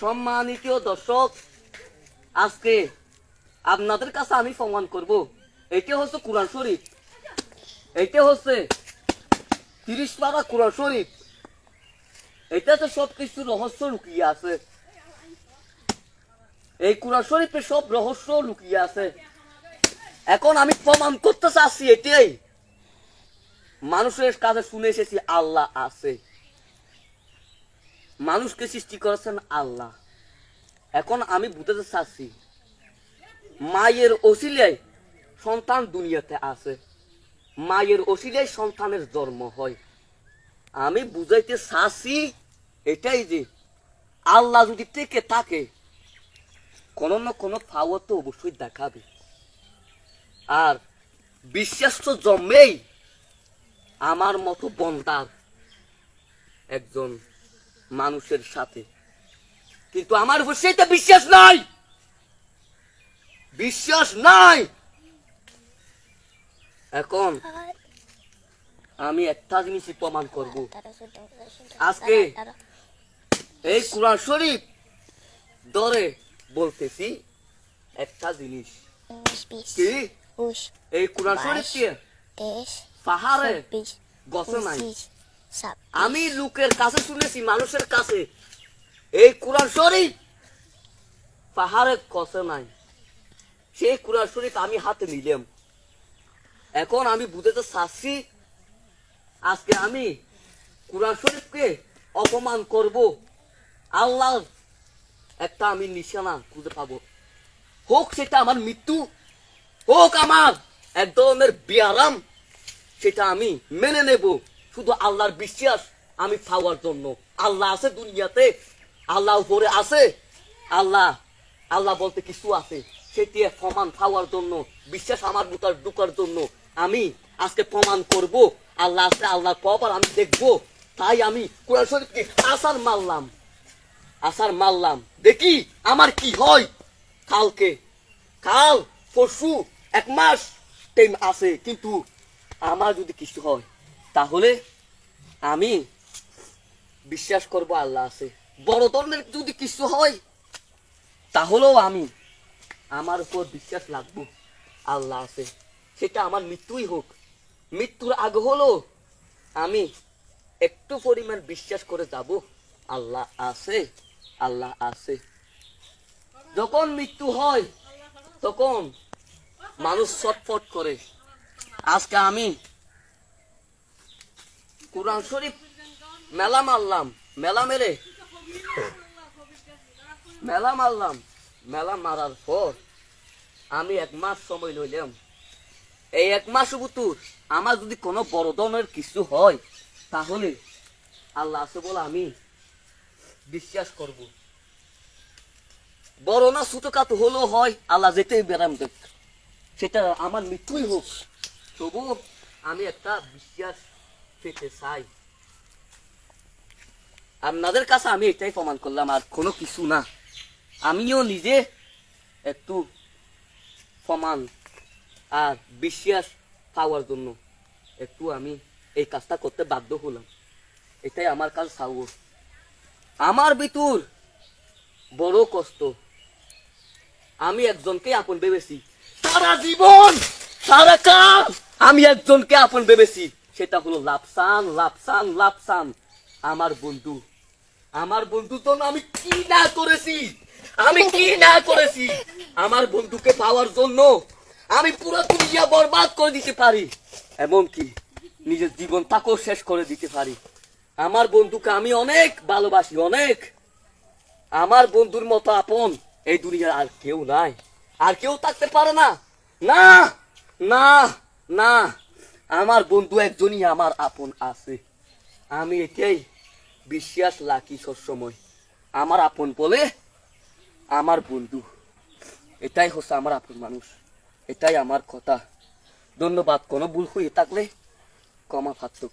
সম্মানিত দর্শক, আজকে আপনাদের কাছে আমি প্রমাণ করব। এটা হচ্ছে কোরআন শরীফ। এটা হচ্ছে তিরিশ পারা কোরআন শরীফ। এটাতে সব কিছু রহস্য লুকিয়ে আছে। এই কোরআন শরীফে সব রহস্য লুকিয়ে আছে। এখন আমি প্রমাণ করতে চাচ্ছি এটাই। মানুষের কাছে শুনে এসেছি, আল্লাহ আছে। মানুষকে সৃষ্টি করেছেন আল্লাহ। এখন আমি বুঝতে চাচ্ছি, মায়ের অসিলে সন্তান দুনিয়াতে আছে। মায়ের অসিলে সন্তানের জন্ম হয়। আমি বুঝাইতে চাচ্ছি এটাই যে, আল্লাহ যদি থেকে থাকে, কোনো না কোনো ফাওয়ার তো অবশ্যই দেখাবে। আর বিশ্বাস তো জন্মেই আমার মতো বন্দার একজন মানুষের সাথে। কিন্তু আমার উপর সেটা বিশ্বাস নাই। বিশ্বাস নাই। এখন আমি একটা জিনিসই প্রমাণ করব। আজকে এই কোরআন শরীফ ধরে বলতেছি একটা জিনিস। কি? এই কোরআন শরীফ দিয়ে পাহাড়ে গছে নাই। আমি লোকের কাছে শুনেছি, মানুষের কাছে। এই কোরআন শরীফ পাহাড়ে কষে নাই। সেই কোরআন শরীফ আমি হাতে নিলাম। এখন আমি বুঝতে চাচ্ছি, আজকে আমি কোরআন শরীফকে অপমান করব। আল্লাহ একটা আমি নিশানা খুঁজে পাবো। হোক সেটা আমার মৃত্যু, হোক আমার এক ধরনের বিয়ারাম সেটা আমি মেনে নেব। শুধু আল্লাহর বিশ্বাস, আমি পাওয়ার জন্য। আল্লাহ আছে দুনিয়াতে আল্লাহ উপরে আছে। আল্লাহ আল্লাহ বলতে কিছু আছে, সেটি প্রমাণ পাওয়ার জন্য, বিশ্বাস আমার বুতার ঢুকার জন্য। আমি আজকে প্রমাণ করব, আল্লাহ আছে, আল্লাহ পাওয়ার আমি দেখব। তাই আমি কোরআন শরীফকে আসার মারলাম আসার মারলাম দেখি আমার কি হয়। কালকে, কাল, পরশু, এক মাস টাইম আছে, কিন্তু আমার যদি কিছু হয় তাহলে আমি বিশ্বাস করব আল্লাহ আছে। বড় ধরনের যদি কিছু হয়, তাহলেও আমি আমার উপর বিশ্বাস লাগবো আল্লাহ আছে। সেটা আমার মৃত্যুই হোক। মৃত্যুর আগ হলো আমি একটু পরিমাণ বিশ্বাস করে যাব, আল্লাহ আছে আল্লাহ আছে। যখন মৃত্যু হয়, তখন মানুষ ছটফট করে। আজকে আমি কোরআন শরীফ মেলা মারলাম মেলা মেরে মেলা মারলাম মেলা মারার পর আমি এক মাস সময় লইলাম এই এক মাস বুতুর আমার যদি কোনো বড় কিছু হয় তাহলে আল্লাহ আছে বলে আমি বিশ্বাস করব বড় না ছোটখাটো হলেও হয় আল্লাহ যেতেই বেরাম দেখ সেটা আমার মৃত্যুই হোক তবু আমি একটা বিশ্বাস আপনাদের কাছে আমি এটাই প্রমাণ করলাম, আর কোনো কিছু না। আমিও নিজে একটু প্রমাণ আর বিশ্বাস পাওয়ার জন্য একটু আমি এই কাজটা করতে বাধ্য হলাম। এটাই আমার কাজ চাও আমার ভিতর বড় কষ্ট। আমি একজনকে আপন ভেবেছি। সারা জীবন, সারা কাজ আমি একজনকে আপন ভেবেছি। সেটা হলো লাভসান লাভসান লাভসান আমার বন্ধু। আমার বন্ধুর জন্য আমি কি না করেছি? আমি কি না করেছি? আমার বন্ধুকে পাওয়ার জন্য আমি পুরো দুনিয়া বরবাদ করে দিতে পারি, এমনকি নিজের জীবনটাকেও শেষ করে দিতে পারি। আমার বন্ধুকে আমি অনেক ভালোবাসি, অনেক। আমার বন্ধুর মতো আপন এই দুনিয়ার আর কেউ নাই। আর কেউ থাকতে পারে না। না না না। আমার বন্ধু একজনই আমার আপন আছে। আমি এটাই বিশ্বাস লাকি সবসময়। আমার আপন বলে আমার বন্ধু। এটাই হচ্ছে আমার আপন মানুষ। এটাই আমার কথা। ধন্যবাদ, কোনো ভুল হয়ে থাকলে কমা ফাতুক